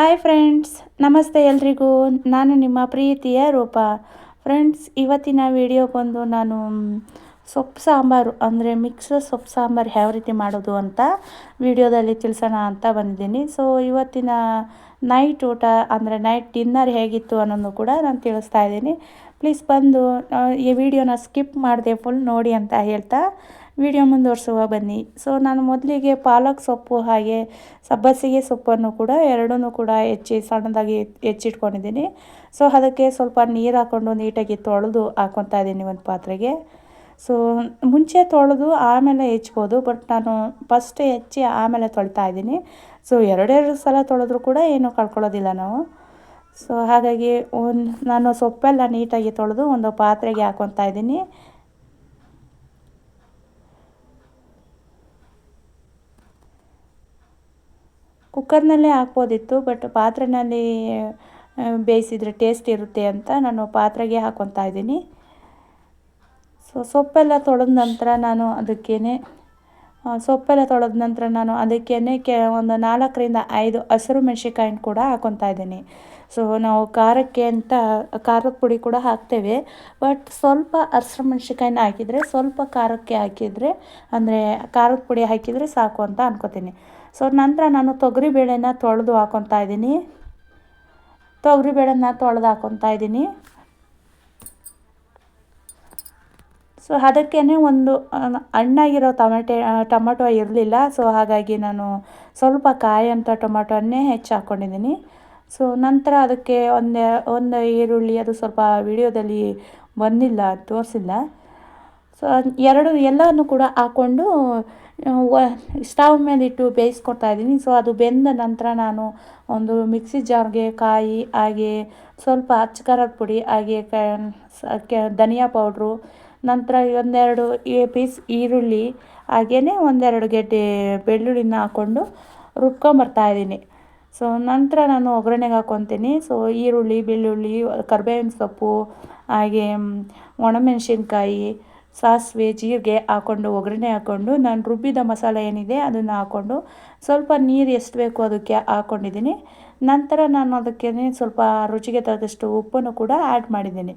Hi friends ನಮಸ್ತೆ ಎಲ್ರಿಗೂ. ನಾನು ನಿಮ್ಮ ಪ್ರೀತಿಯ ರೂಪ. ಫ್ರೆಂಡ್ಸ್ ಇವತ್ತಿನ ವಿಡಿಯೋ ಬಂದು ನಾನು ಸೊಪ್ಪು ಸಾಂಬಾರು, ಅಂದರೆ ಮಿಕ್ಸ್ ಸೊಪ್ಪು ಸಾಂಬಾರು ಯಾವ ರೀತಿ ಮಾಡೋದು ಅಂತ ವಿಡಿಯೋದಲ್ಲಿ ತಿಳಿಸೋಣ ಅಂತ ಬಂದಿದ್ದೀನಿ. ಸೊ ಇವತ್ತಿನ ನೈಟ್ ಊಟ, ಅಂದರೆ ನೈಟ್ ಡಿನ್ನರ್ ಹೇಗಿತ್ತು ಅನ್ನೋದು ಕೂಡ ನಾನು ತಿಳಿಸ್ತಾ ಇದ್ದೀನಿ. ಪ್ಲೀಸ್ ಬಂದು ಈ ವಿಡಿಯೋನ ಸ್ಕಿಪ್ ಮಾಡಿದೆ ಫುಲ್ ನೋಡಿ ಅಂತ ಹೇಳ್ತಾ ವಿಡಿಯೋ ಮುಂದುವರ್ಸುವ ಬನ್ನಿ. ಸೊ ನಾನು ಮೊದಲಿಗೆ ಪಾಲಕ್ ಸೊಪ್ಪು ಹಾಗೆ ಸಬ್ಬಸಿಗೆ ಸೊಪ್ಪನ್ನು ಕೂಡ ಎರಡನ್ನೂ ಕೂಡ ಹೆಚ್ಚಿ, ಸಣ್ಣದಾಗಿ ಹೆಚ್ಚಿಟ್ಕೊಂಡಿದ್ದೀನಿ. ಸೊ ಅದಕ್ಕೆ ಸ್ವಲ್ಪ ನೀರು ಹಾಕ್ಕೊಂಡು ನೀಟಾಗಿ ತೊಳೆದು ಹಾಕ್ಕೊತಾ ಇದ್ದೀನಿ ಒಂದು ಪಾತ್ರೆಗೆ. ಸೊ ಮುಂಚೆ ತೊಳೆದು ಆಮೇಲೆ ಹೆಚ್ಬೋದು, ಬಟ್ ನಾನು ಫಸ್ಟ್ ಹೆಚ್ಚಿ ಆಮೇಲೆ ತೊಳಿತಾ ಇದ್ದೀನಿ. ಸೊ ಎರಡೆರಡು ಸಲ ತೊಳೆದ್ರೂ ಕೂಡ ಏನೂ ಕಳ್ಕೊಳ್ಳೋದಿಲ್ಲ ನಾವು. ಸೊ ಹಾಗಾಗಿ ಒಂದು, ನಾನು ಸೊಪ್ಪೆಲ್ಲ ನೀಟಾಗಿ ತೊಳೆದು ಒಂದು ಪಾತ್ರೆಗೆ ಹಾಕ್ಕೊತಾ ಇದ್ದೀನಿ. ಕುಕ್ಕರ್ನಲ್ಲೇ ಹಾಕ್ಬೋದಿತ್ತು ಬಟ್ ಪಾತ್ರೆಯಲ್ಲಿ ಬೇಯಿಸಿದರೆ ಟೇಸ್ಟ್ ಇರುತ್ತೆ ಅಂತ ನಾನು ಪಾತ್ರೆಗೆ ಹಾಕೊತಾ ಇದ್ದೀನಿ. ಸೊ ಸೊಪ್ಪೆಲ್ಲ ತೊಳೆದ ನಂತರ ನಾನು ಅದಕ್ಕೇ ಸೊಪ್ಪೆಲ್ಲ ತೊಳೆದ ನಂತರ ನಾನು ಅದಕ್ಕೇ ಕೆ, ಒಂದು ನಾಲ್ಕರಿಂದ ಐದು ಹಸಿರು ಮೆಣಸಿನ್ಕಾಯಿನ ಕೂಡ ಹಾಕ್ಕೊತಾ ಇದ್ದೀನಿ. ಸೊ ನಾವು ಖಾರಕ್ಕೆ ಅಂತ, ಖಾರದ ಪುಡಿ ಕೂಡ ಹಾಕ್ತೇವೆ ಬಟ್ ಸ್ವಲ್ಪ ಹಸಿರು ಮೆಣಸಿನ್ಕಾಯಿನ ಹಾಕಿದರೆ, ಸ್ವಲ್ಪ ಖಾರಕ್ಕೆ ಹಾಕಿದರೆ, ಅಂದರೆ ಖಾರದ ಪುಡಿ ಹಾಕಿದರೆ ಸಾಕು ಅಂತ ಅನ್ಕೋತೀನಿ. ಸೊ ನಂತರ ನಾನು ತೊಗರಿಬೇಳೆನ ತೊಳೆದು ಹಾಕೊತಾ ಇದ್ದೀನಿ. ತೊಗರಿಬೇಳೆನ ತೊಳೆದು ಹಾಕೊತಾ ಇದ್ದೀನಿ. ಸೊ ಅದಕ್ಕೇ ಒಂದು ಹಣ್ಣಾಗಿರೋ ಟೊಮೆಟೆ ಟೊಮೆಟೊ ಇರಲಿಲ್ಲ. ಸೊ ಹಾಗಾಗಿ ನಾನು ಸ್ವಲ್ಪ ಕಾಯಂಥ ಟೊಮೆಟೊನ್ನೇ ಹೆಚ್ಚು ಹಾಕ್ಕೊಂಡಿದ್ದೀನಿ ಸೊ ನಂತರ ಅದಕ್ಕೆ ಒಂದು ಒಂದು ಈರುಳ್ಳಿ ಅದು ಸ್ವಲ್ಪ ವಿಡಿಯೋದಲ್ಲಿ ಬಂದಿಲ್ಲ, ತೋರಿಸಿಲ್ಲ. ಸೊ, ಎರಡು ಎಲ್ಲವನ್ನು ಕೂಡ ಹಾಕ್ಕೊಂಡು ಸ್ಟವ್ ಮೇಲಿಟ್ಟು ಬೇಯಿಸ್ಕೊತಾ ಇದ್ದೀನಿ. ಸೊ, ಅದು ಬೆಂದ ನಂತರ ನಾನು ಒಂದು ಮಿಕ್ಸಿ ಜಾರ್ಗೆ ಕಾಯಿ, ಹಾಗೆ ಸ್ವಲ್ಪ ಅಚ್ಚ ಪುಡಿ, ಹಾಗೆ ಧನಿಯಾ ಪೌಡ್ರು, ನಂತರ ಒಂದೆರಡು ಪೀಸ್ ಈರುಳ್ಳಿ ಹಾಗೆಯೇ ಒಂದೆರಡು ಗೆಡ್ಡೆ ಬೆಳ್ಳುಳ್ಳಿನ ಹಾಕ್ಕೊಂಡು ರುಬ್ಕೊಂಬರ್ತಾ ಇದ್ದೀನಿ. ಸೊ, ನಂತರ ನಾನು ಒಗ್ಗರಣೆಗೆ ಹಾಕ್ಕೊತೀನಿ ಸೊ, ಈರುಳ್ಳಿ, ಬೆಳ್ಳುಳ್ಳಿ, ಕರ್ಬೇವಿನ ಸೊಪ್ಪು, ಹಾಗೆ ಒಣಮೆಣಸಿನ್ಕಾಯಿ ಸಾಸಿವೆ, ಜೀರಿಗೆ ಹಾಕ್ಕೊಂಡು ಒಗ್ಗರಣೆ ಹಾಕ್ಕೊಂಡು ನಾನು ರುಬ್ಬಿದ ಮಸಾಲೆ ಏನಿದೆ ಅದನ್ನು ಹಾಕ್ಕೊಂಡು ಸ್ವಲ್ಪ ನೀರು ಎಷ್ಟು ಬೇಕು ಅದಕ್ಕೆ ಹಾಕ್ಕೊಂಡಿದ್ದೀನಿ ನಂತರ ನಾನು ಅದಕ್ಕೆ ಸ್ವಲ್ಪ ರುಚಿಗೆ ತಕ್ಕಷ್ಟು ಉಪ್ಪನ್ನು ಕೂಡ ಆ್ಯಡ್ ಮಾಡಿದ್ದೀನಿ.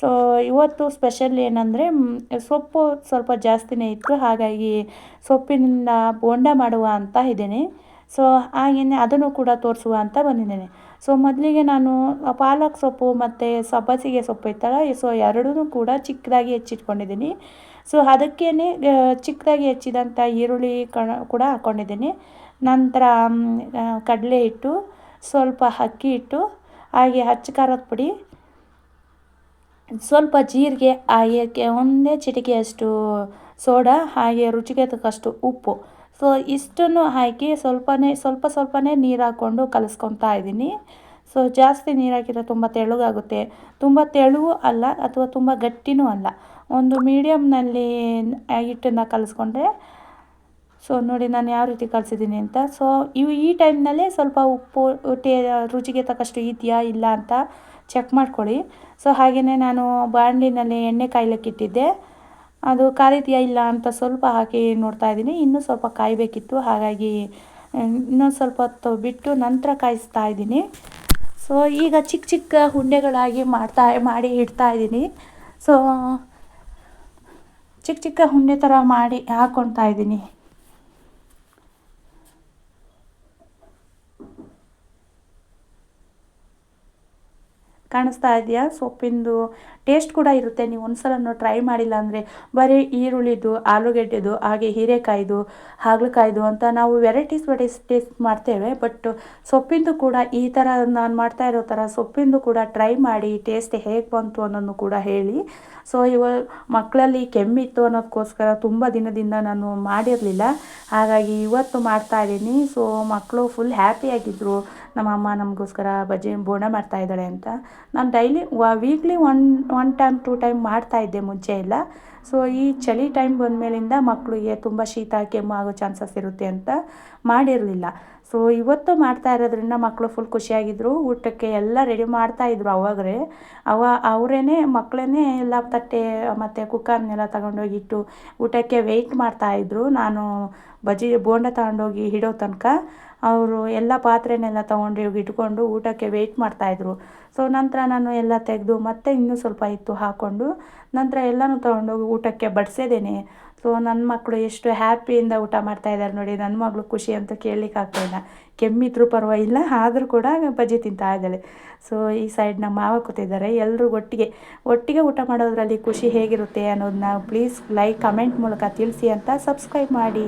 ಸೊ ಇವತ್ತು ಸ್ಪೆಷಲ್ ಏನಂದರೆ ಸೊಪ್ಪು ಸ್ವಲ್ಪ ಜಾಸ್ತಿನೇ ಇತ್ತು, ಹಾಗಾಗಿ ಸೊಪ್ಪಿನಿಂದ ಬೋಂಡ ಮಾಡುವ ಅಂತ ಇದ್ದೀನಿ. ಸೊ ಹಾಗೆಯೇ ಅದನ್ನು ಕೂಡ ತೋರಿಸುವ ಅಂತ ಬಂದಿದ್ದೇನೆ. ಸೊ ಮೊದಲಿಗೆ ನಾನು ಪಾಲಕ್ ಸೊಪ್ಪು ಮತ್ತು ಸಬ್ಬಸಿಗೆ ಸೊಪ್ಪು ಇತ್ತಲ್ಲ ಸೊ ಎರಡೂ ಕೂಡ ಚಿಕ್ಕದಾಗಿ ಹೆಚ್ಚಿಟ್ಕೊಂಡಿದ್ದೀನಿ. ಸೊ ಅದಕ್ಕೇ ಚಿಕ್ಕದಾಗಿ ಹೆಚ್ಚಿದಂಥ ಈರುಳ್ಳಿ ಕಣ, ಕೂಡ ಹಾಕ್ಕೊಂಡಿದ್ದೀನಿ ನಂತರ ಕಡಲೆ ಹಿಟ್ಟು, ಸ್ವಲ್ಪ ಅಕ್ಕಿ ಹಿಟ್ಟು, ಹಾಗೆ ಹಚ್ಚ ಖಾರದ ಪುಡಿ, ಸ್ವಲ್ಪ ಜೀರಿಗೆ, ಹಾಗೆ ಒಂದೇ ಚಿಟಿಕೆಯಷ್ಟು ಸೋಡಾ, ಹಾಗೆ ರುಚಿಗೆ ತಕ್ಕಷ್ಟು ಉಪ್ಪು. ಸೊ ಇಷ್ಟನ್ನು ಹಾಕಿ ಸ್ವಲ್ಪನೇ, ಸ್ವಲ್ಪ ಸ್ವಲ್ಪನೇ ನೀರು ಹಾಕ್ಕೊಂಡು ಕಲಿಸ್ಕೊತಾ ಇದ್ದೀನಿ. ಸೊ ಜಾಸ್ತಿ ನೀರು ಹಾಕಿದ್ರೆ ತುಂಬ ತೆಳುಗಾಗುತ್ತೆ. ತುಂಬ ತೆಳುವು ಅಲ್ಲ, ಅಥವಾ ತುಂಬ ಗಟ್ಟಿನೂ ಅಲ್ಲ. ಒಂದು ಮೀಡಿಯಮ್ನಲ್ಲಿ ಹಿಟ್ಟನ್ನು ಕಲಿಸ್ಕೊಂಡ್ರೆ, ಸೊ ನೋಡಿ ನಾನು ಯಾವ ರೀತಿ ಕಲಿಸಿದ್ದೀನಿ ಅಂತ. ಸೊ ಇವು ಈ ಟೈಮ್ನಲ್ಲೇ ಸ್ವಲ್ಪ ಉಪ್ಪು, ಟೇ, ರುಚಿಗೆ ತಕ್ಕಷ್ಟು ಇದೆಯಾ ಇಲ್ಲ ಅಂತ ಚೆಕ್ ಮಾಡ್ಕೊಳ್ಳಿ. ಸೊ ಹಾಗೆಯೇ ನಾನು ಬಾಣಲಿನಲ್ಲಿ ಎಣ್ಣೆ ಕಾಯ್ಲಿಕ್ಕೆ ಇಟ್ಟಿದ್ದೆ ಅದು ಕಾದಿದೆಯಾ ಇಲ್ಲ ಅಂತ ಸ್ವಲ್ಪ ಹಾಕಿ ನೋಡ್ತಾ ಇದ್ದೀನಿ. ಇನ್ನೂ ಸ್ವಲ್ಪ ಕಾಯಬೇಕಿತ್ತು. ಹಾಗಾಗಿ ಇನ್ನೊಂದು ಸ್ವಲ್ಪ ಹೊತ್ತು ಬಿಟ್ಟು ನಂತರ ಕಾಯಿಸ್ತಾ ಇದ್ದೀನಿ. ಸೊ ಈಗ ಚಿಕ್ಕ ಚಿಕ್ಕ ಉಂಡೆಗಳಾಗಿ ಮಾಡ್ತಾ, ಮಾಡಿ ಇಡ್ತಾ ಇದ್ದೀನಿ. ಸೊ ಚಿಕ್ಕ ಚಿಕ್ಕ ಉಂಡೆ ಥರ ಮಾಡಿ ಹಾಕ್ಕೊಳ್ತಾ ಇದ್ದೀನಿ. ಕಾಣಿಸ್ತಾ ಇದೆಯಾ? ಸೊಪ್ಪಿಂದು ಟೇಸ್ಟ್ ಕೂಡ ಇರುತ್ತೆ. ನೀವು ಒಂದ್ಸಲ ಟ್ರೈ ಮಾಡಿಲ್ಲ ಅಂದರೆ ಬರೀ ಈರುಳ್ಳಿದು, ಆಲೂಗಡ್ಡೆದು, ಹಾಗೆ ಹೀರೆಕಾಯ್ದು, ಹಾಗಲಕಾಯ್ದು ಅಂತ ನಾವು ವೆರೈಟೀಸ್ ವೆರೈಟೀಸ್ ಟೇಸ್ಟ್ ಮಾಡ್ತೇವೆ. ಬಟ್ ಸೊಪ್ಪಿಂದು ಕೂಡ ಈ ಥರ ನಾನು ಮಾಡ್ತಾ ಇರೋ ಥರ ಸೊಪ್ಪಿಂದು ಕೂಡ ಟ್ರೈ ಮಾಡಿ ಟೇಸ್ಟ್ ಹೇಗೆ ಬಂತು ಅನ್ನೋದನ್ನು ಕೂಡ ಹೇಳಿ. ಸೊ ಇವ ಮಕ್ಕಳಲ್ಲಿ ಕೆಮ್ಮಿತ್ತು ಅನ್ನೋದಕ್ಕೋಸ್ಕರ ತುಂಬ ದಿನದಿಂದ ನಾನು ಮಾಡಿರಲಿಲ್ಲ. ಹಾಗಾಗಿ ಇವತ್ತು ಮಾಡ್ತಾ ಇದ್ದೀನಿ. ಸೊ ಮಕ್ಕಳು ಫುಲ್ ಹ್ಯಾಪಿಯಾಗಿದ್ದರು ನಮ್ಮಮ್ಮ ನಮಗೋಸ್ಕರ ಬಜ್ಜಿ ಬೋಂಡ ಮಾಡ್ತಾ ಇದ್ದಾಳೆ ಅಂತ. ನಾನು daily weekly one one time two time ಮಾಡ್ತಾ ಇದ್ದೆ ಮುಂಚೆ ಎಲ್ಲ. ಸೊ ಈ ಚಳಿ ಟೈಮ್ ಬಂದಮೇಲಿಂದ ಮಕ್ಕಳಿಗೆ ತುಂಬ ಶೀತ, ಕೆಮ್ಮು ಆಗೋ ಚಾನ್ಸಸ್ ಇರುತ್ತೆ ಅಂತ ಮಾಡಿರಲಿಲ್ಲ. ಸೊ ಇವತ್ತು ಮಾಡ್ತಾ ಇರೋದ್ರಿಂದ ಮಕ್ಕಳು ಫುಲ್ ಖುಷಿಯಾಗಿದ್ದರು ಊಟಕ್ಕೆ ಎಲ್ಲ ರೆಡಿ ಮಾಡ್ತಾಯಿದ್ರು ಅವಾಗಲೇ ಅವ ಅವರೇ ಮಕ್ಕಳೇ ಎಲ್ಲ ತಟ್ಟೆ, ಮತ್ತು ಕುಕ್ಕರ್ನೆಲ್ಲ ತಗೊಂಡೋಗಿಟ್ಟು ಊಟಕ್ಕೆ ವೆಯ್ಟ್ ಮಾಡ್ತಾಯಿದ್ರು ನಾನು ಬಜ್ಜಿ ಬೋಂಡ ತಗೊಂಡೋಗಿ ಇಡೋ ತನಕ ಅವರು ಎಲ್ಲ ಪಾತ್ರೆನೆಲ್ಲ ತೊಗೊಂಡು ಇಟ್ಕೊಂಡು ಊಟಕ್ಕೆ ವೆಯ್ಟ್ ಮಾಡ್ತಾಯಿದ್ರು ಸೊ ನಂತರ ನಾನು ಎಲ್ಲ ತೆಗೆದು ಮತ್ತೆ ಇನ್ನೂ ಸ್ವಲ್ಪ ಇತ್ತು ಹಾಕ್ಕೊಂಡು ನಂತರ ಎಲ್ಲನೂ ತೊಗೊಂಡೋಗಿ ಊಟಕ್ಕೆ ಬಡಿಸಿದ್ದೇನೆ ಸೊ ನನ್ನ ಮಕ್ಕಳು ಎಷ್ಟು ಹ್ಯಾಪಿಯಿಂದ ಊಟ ಮಾಡ್ತಾ ಇದ್ದಾರೆ ನೋಡಿ ನನ್ನ ಮಗಳು ಖುಷಿ ಅಂತ ಕೇಳಲಿಕ್ಕೆ ಆಗ್ತಾಯಿಲ್ಲ ಕೆಮ್ಮಿದ್ರೂ ಪರವಾಗಿಲ್ಲ, ಆದರೂ ಕೂಡ ಬಜ್ಜಿ ತಿಂತಾ ಇದ್ದಾಳೆ. ಸೊ ಈ ಸೈಡ್ ನಮ್ಮ ಮಾವ ಕೂತಿದ್ದಾರೆ ಎಲ್ಲರೂ ಒಟ್ಟಿಗೆ. ಒಟ್ಟಿಗೆ ಊಟ ಮಾಡೋದ್ರಲ್ಲಿ ಖುಷಿ ಹೇಗಿರುತ್ತೆ ಅನ್ನೋದನ್ನ ಪ್ಲೀಸ್ ಲೈಕ್ ಕಮೆಂಟ್ ಮೂಲಕ ತಿಳಿಸಿ ಅಂತ ಸಬ್ಸ್ಕ್ರೈಬ್ ಮಾಡಿ.